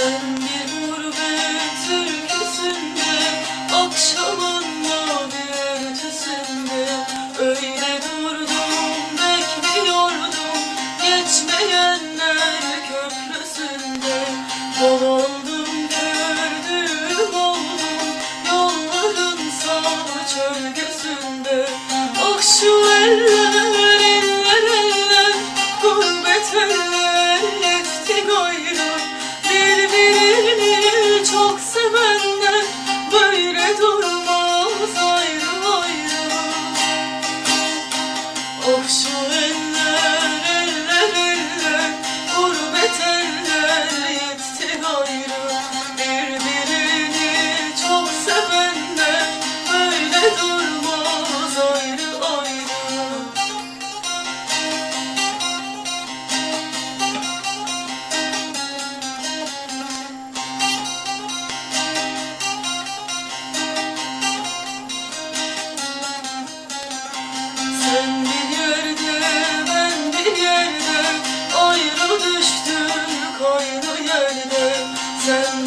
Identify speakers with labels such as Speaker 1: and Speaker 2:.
Speaker 1: Ben bir gurbet türküsünde Akşamın mavi örtüsünde Öyle durdum bekliyordum Geçmeyenler köprüsünde. Bol oldum gördüğüm oldum Yolların sağ çölgesünde Ah şu eller sun